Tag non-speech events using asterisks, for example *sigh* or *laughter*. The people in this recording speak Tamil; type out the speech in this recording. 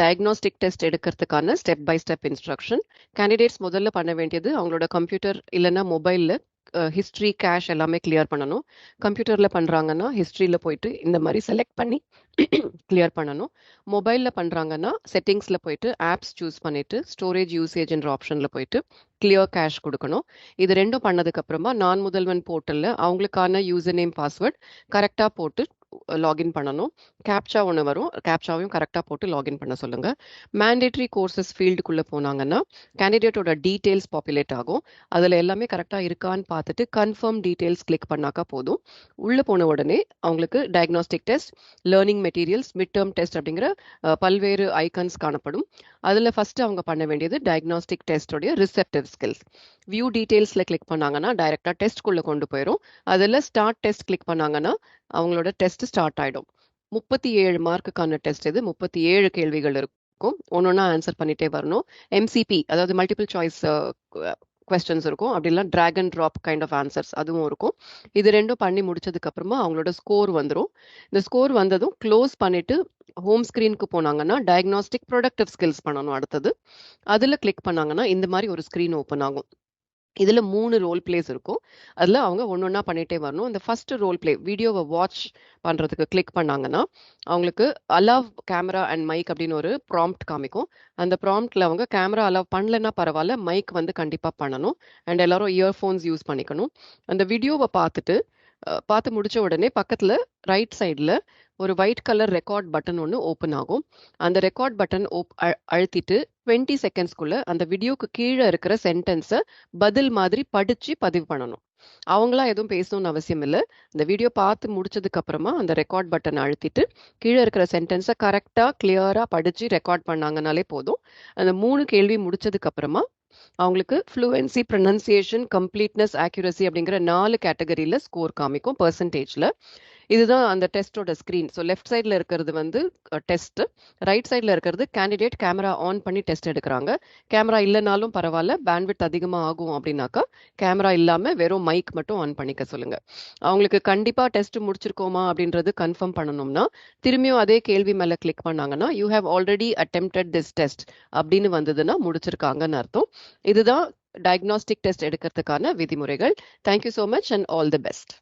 டயக்னாஸ்டிக் டெஸ்ட் எடுக்கிறதுக்கான step by step instruction candidates முதல்ல பண்ண வேண்டியது அவங்களோட கம்ப்யூட்டர் இல்லைன்னா மொபைலில் ஹிஸ்ட்ரி கேஷ் எல்லாமே கிளியர் பண்ணணும். கம்ப்யூட்டரில் பண்ணுறாங்கன்னா ஹிஸ்ட்ரியில் போயிட்டு இந்த மாதிரி செலக்ட் பண்ணி *clears throat* கிளியர் பண்ணணும். மொபைலில் பண்ணுறாங்கன்னா செட்டிங்ஸில் போயிட்டு ஆப்ஸ் சூஸ் பண்ணிவிட்டு ஸ்டோரேஜ் யூசேஜ்ன்ற ஆப்ஷனில் போயிட்டு கிளியர் கேஷ் கொடுக்கணும். இது ரெண்டும் பண்ணதுக்கப்புறமா நான் முதல்வன் போர்ட்டலில் அவங்களுக்கான யூசர் நேம் பாஸ்வேர்ட் கரெக்டாக போட்டு லாகின் பண்ணணும். கேப்சா ஒன்று வரும். கேப்சாவையும் கரெக்டாக போட்டு லாகின் பண்ண சொல்லுங்கள் மேண்டேட்ரி கோர்சஸ் ஃபீல்டுக்குள்ளே போனாங்கன்னா கேண்டிடேட்டோட டீட்டெயில்ஸ் பாப்புலேட் ஆகும். அதில் எல்லாமே கரெக்டாக இருக்கான்னு பார்த்துட்டு கன்ஃபார்ம் டீட்டெயில்ஸ் கிளிக் பண்ணாக்கா போதும். உள்ளே போன உடனே அவங்களுக்கு diagnostic test learning materials mid term test அப்படிங்கிற பல்வேறு ஐக்கன்ஸ் காணப்படும். அதில் ஃபஸ்ட்டு அவங்க பண்ண வேண்டியது டயக்னாஸ்டிக் டெஸ்டோடைய ரிசெப்டிவ் ஸ்கில்ஸ் வியூ டீட்டெயில்ஸில் கிளிக் பண்ணாங்கன்னா டைரெக்டாக டெஸ்ட்குள்ளே கொண்டு போயிடும் அதில் ஸ்டார்ட் டெஸ்ட் கிளிக் பண்ணாங்கன்னா அவங்களோட டெஸ்ட் ஸ்டார்ட் ஆகிடும் முப்பத்தி ஏழு மார்க்குக்கான டெஸ்ட் இது. முப்பத்தி ஏழு கேள்விகள் இருக்கும். ஒன்று ஆன்சர் பண்ணிட்டே வரணும். எம்சிபி அதாவது மல்டிபிள் சாய்ஸ் கொஸ்டின்ஸ் இருக்கும். அப்படிலாம் drag and drop kind of answers அதுவும் இருக்கும். இது ரெண்டும் பண்ணி முடிச்சதுக்கு அப்புறமா அவங்களோட ஸ்கோர் வந்துடும் இந்த ஸ்கோர் வந்ததும் க்ளோஸ் பண்ணிட்டு ஹோம் ஸ்க்ரீனுக்கு போனாங்கன்னா டயக்னாஸ்டிக் ப்ரொடக்டிவ் ஸ்கில்ஸ் பண்ணணும் அடுத்தது. அதில் கிளிக் பண்ணாங்கன்னா இந்த மாதிரி ஒரு ஸ்க்ரீன் ஓப்பன் ஆகும். இதில் மூணு ரோல் பிளேஸ் இருக்கும். அதில் அவங்க ஒன்று ஒன்றா பண்ணிகிட்டே வரணும். இந்த ஃபஸ்ட்டு ரோல் பிளே வீடியோவை வாட்ச் பண்ணுறதுக்கு கிளிக் பண்ணாங்கன்னா அவங்களுக்கு அலவ் கேமரா அண்ட் மைக் அப்படின்னு ஒரு ப்ராம்ப்ட் காமிக்கும். அந்த ப்ராம்ப்டில் அவங்க கேமரா அலவ் பண்ணலன்னா பரவாயில்ல மைக் வந்து கண்டிப்பாக பண்ணணும். அண்ட் எல்லாரும் இயர்ஃபோன்ஸ் யூஸ் பண்ணிக்கணும். அந்த வீடியோவை பார்த்துட்டு பார்த்து முடிச்ச உடனே பக்கத்தில் ரைட் சைடில் ஒரு ஒயிட் கலர் ரெக்கார்ட் பட்டன் ஒன்று ஓப்பன் ஆகும். அந்த ரெக்கார்ட் பட்டன் ஓப் அழுத்திட்டு டுவெண்ட்டி செகண்ட்ஸ்க்குள்ள அந்த வீடியோக்கு கீழே இருக்கிற சென்டென்ஸை பதில் மாதிரி படிச்சு பதிவு பண்ணணும். அவங்களா எதுவும் பேசணும்னு அவசியம் இல்லை. இந்த வீடியோ பார்த்து முடிச்சதுக்கு அப்புறமா அந்த ரெக்கார்ட் பட்டன் அழுத்திட்டு கீழே இருக்கிற சென்டென்ஸை கரெக்டாக கிளியராக படிச்சு ரெக்கார்ட் பண்ணாங்கனாலே போதும். அந்த மூணு கேள்வி முடிச்சதுக்கு அப்புறமா அவங்களுக்கு ஃப்ளூவன்சி ப்ரொனன்சியேஷன் கம்ப்ளீட்னஸ் ஆக்யூரசி அப்படிங்கிற நாலு கேட்டகரியில் ஸ்கோர் காமிக்கும் பர்சன்டேஜில் இதுதான் அந்த டெஸ்ட்டோட ஸ்க்ரீன் ஸோ லெஃப்ட் சைடில் இருக்கிறது வந்து டெஸ்ட் ரைட் சைடில் இருக்கிறது கேண்டிடேட் கேமரா ஆன் பண்ணி டெஸ்ட் எடுக்கிறாங்க. கேமரா இல்லைனாலும் பரவாயில்ல பேண்ட்விட் அதிகமாக ஆகும் அப்படின்னாக்கா கேமரா இல்லாமல் வெறும் மைக் மட்டும் ஆன் பண்ணிக்க சொல்லுங்க. அவங்களுக்கு கண்டிப்பாக டெஸ்ட் முடிச்சிருக்கோமா அப்படின்றது கன்ஃபார்ம் பண்ணணும்னா திரும்பியும் அதே கேள்வி மேலே கிளிக் பண்ணாங்கன்னா you have already attempted this test அப்படின்னு வந்ததுன்னா முடிச்சிருக்காங்கன்னு அர்த்தம். இதுதான் டயக்னாஸ்டிக் டெஸ்ட் எடுக்கிறதுக்கான விதிமுறைகள். Thank you so much and all the best